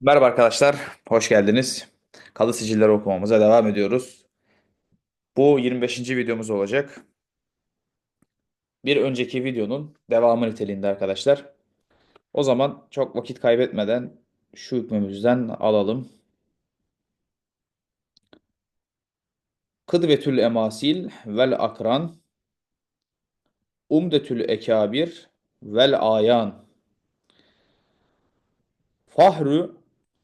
Merhaba arkadaşlar, hoş geldiniz. Kalı sicilleri okumamıza devam ediyoruz. Bu 25. videomuz olacak. Bir önceki videonun devamı niteliğinde arkadaşlar. O zaman çok vakit kaybetmeden şu hükmümüzden alalım. Kıdvetül emasil vel akran, umdetül ekabir vel ayan. Fahru,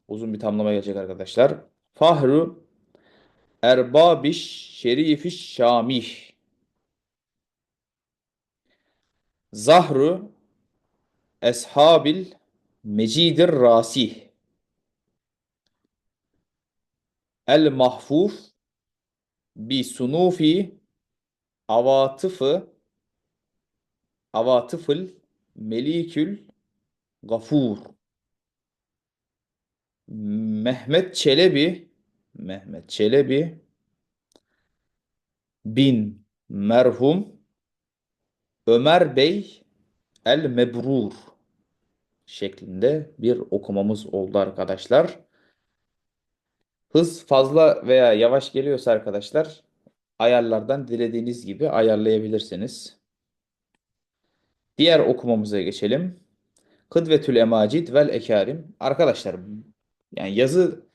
uzun bir tamlama gelecek arkadaşlar. Fahru erbabiş şerifiş şamih. Zahru Eshabil Mecidir Rasih El Mahfuf Bi Sunufi Avatıfı Avatıfıl Melikül Gafur Mehmet Çelebi Mehmet Çelebi bin merhum Ömer Bey El Mebrur şeklinde bir okumamız oldu arkadaşlar. Hız fazla veya yavaş geliyorsa arkadaşlar ayarlardan dilediğiniz gibi ayarlayabilirsiniz. Diğer okumamıza geçelim. Kıdvetül emacid vel ekarim. Arkadaşlar yani yazı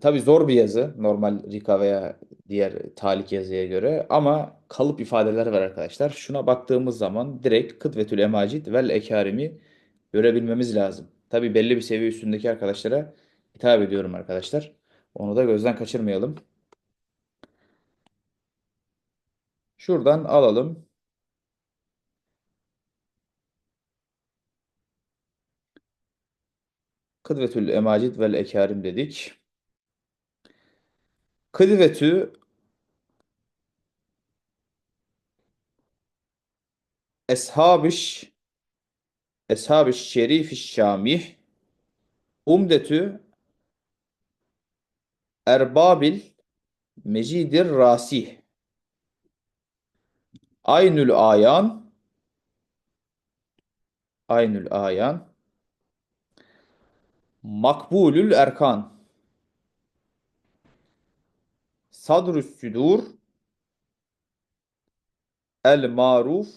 tabii zor bir yazı normal Rika veya diğer talik yazıya göre ama kalıp ifadeler var arkadaşlar. Şuna baktığımız zaman direkt kıdvetül emacid vel ekarimi görebilmemiz lazım. Tabii belli bir seviye üstündeki arkadaşlara hitap ediyorum arkadaşlar. Onu da gözden kaçırmayalım. Şuradan alalım. Kıdvetül emacid vel ekarim dedik. Kıdvetü eshabiş eshabiş şerifiş şamih umdetü erbabil mecidir rasih aynül ayan aynül ayan makbulül erkan. Sadrüs südur. El maruf.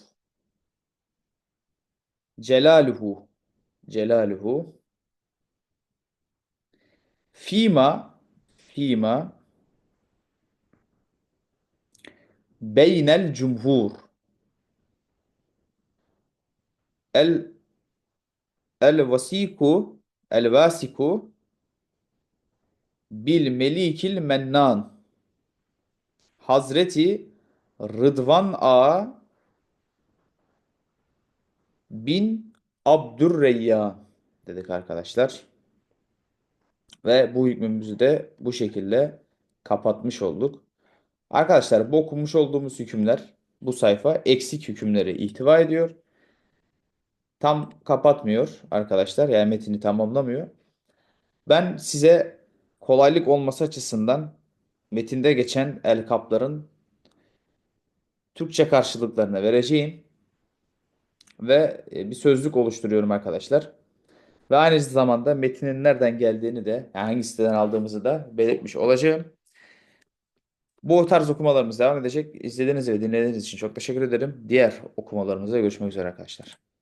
Celaluhu. Celaluhu. Fima fima beynel cumhur. El el vasiku el vasiku bil melikil mennan Hazreti Rıdvan Ağa bin Abdurreyyan dedik arkadaşlar. Ve bu hükmümüzü de bu şekilde kapatmış olduk. Arkadaşlar bu okumuş olduğumuz hükümler bu sayfa eksik hükümleri ihtiva ediyor. Tam kapatmıyor arkadaşlar. Yani metini tamamlamıyor. Ben size kolaylık olması açısından metinde geçen el kapların Türkçe karşılıklarını vereceğim ve e, bir sözlük oluşturuyorum arkadaşlar. Ve aynı zamanda metinin nereden geldiğini de hangi siteden aldığımızı da belirtmiş olacağım. Bu tarz okumalarımız devam edecek. İzlediğiniz ve dinlediğiniz için çok teşekkür ederim. Diğer okumalarımızda görüşmek üzere arkadaşlar.